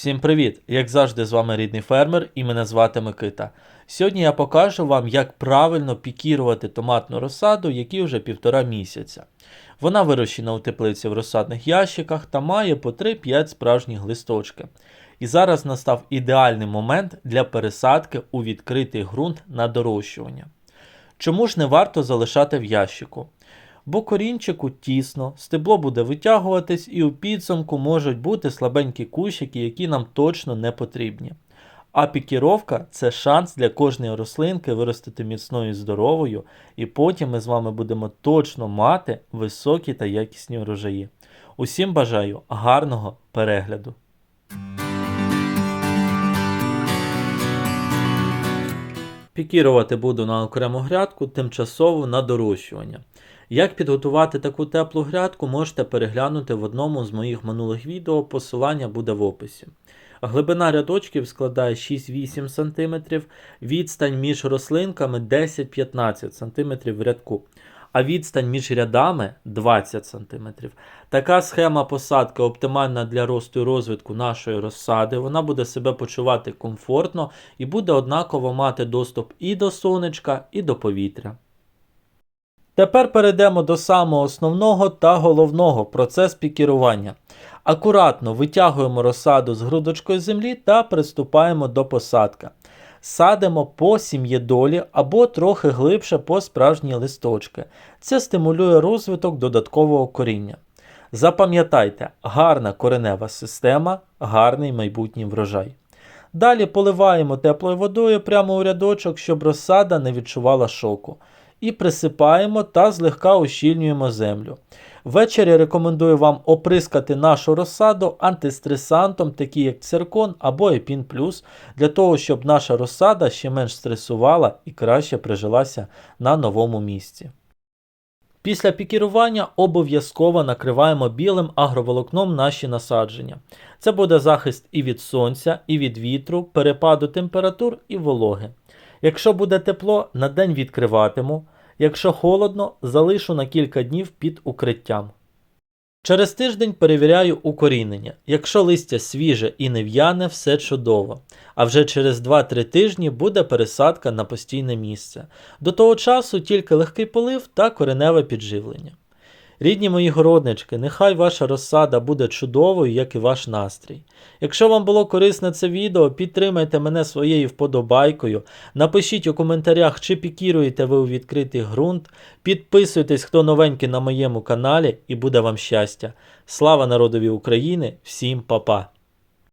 Всім привіт! Як завжди, з вами рідний фермер і мене звати Микита. Сьогодні я покажу вам, як правильно пікірувати томатну розсаду, якій вже півтора місяця. Вона вирощена у теплиці в розсадних ящиках та має по 3-5 справжніх листочки. І зараз настав ідеальний момент для пересадки у відкритий ґрунт на дорощування. Чому ж не варто залишати в ящику? Бо корінчику тісно, стебло буде витягуватись і у підсумку можуть бути слабенькі кущики, які нам точно не потрібні. А пікіровка це шанс для кожної рослинки виростити міцною і здоровою, і потім ми з вами будемо точно мати високі та якісні урожаї. Усім бажаю гарного перегляду! Пікірувати буду на окрему грядку тимчасово на дорощування. Як підготувати таку теплу грядку, можете переглянути в одному з моїх минулих відео, посилання буде в описі. Глибина рядочків складає 6-8 см, відстань між рослинками 10-15 см в рядку, а відстань між рядами 20 см. Така схема посадки оптимальна для росту і розвитку нашої розсади. Вона буде себе почувати комфортно і буде однаково мати доступ і до сонечка, і до повітря. Тепер перейдемо до самого основного та головного процес пікірування. Акуратно витягуємо розсаду з грудочкою землі та приступаємо до посадки. Садимо по сім'єдолі або трохи глибше по справжні листочки. Це стимулює розвиток додаткового коріння. Запам'ятайте, гарна коренева система, гарний майбутній врожай. Далі поливаємо теплою водою прямо у рядочок, щоб розсада не відчувала шоку і присипаємо та злегка ущільнюємо землю. Ввечері рекомендую вам оприскати нашу розсаду антистресантом, такий як циркон або Епін Плюс, для того, щоб наша розсада ще менш стресувала і краще прижилася на новому місці. Після пікірування обов'язково накриваємо білим агроволокном наші насадження. Це буде захист і від сонця, і від вітру, перепаду температур і вологи. Якщо буде тепло, на день відкриватиму. Якщо холодно, залишу на кілька днів під укриттям. Через тиждень перевіряю укорінення. Якщо листя свіже і не в'яне, все чудово. А вже через 2-3 тижні буде пересадка на постійне місце. До того часу тільки легкий полив та кореневе підживлення. Рідні мої городнички, нехай ваша розсада буде чудовою, як і ваш настрій. Якщо вам було корисне це відео, підтримайте мене своєю вподобайкою. Напишіть у коментарях, чи пікіруєте ви у відкритий ґрунт. Підписуйтесь, хто новенький на моєму каналі, і буде вам щастя. Слава народові України! Всім па-па!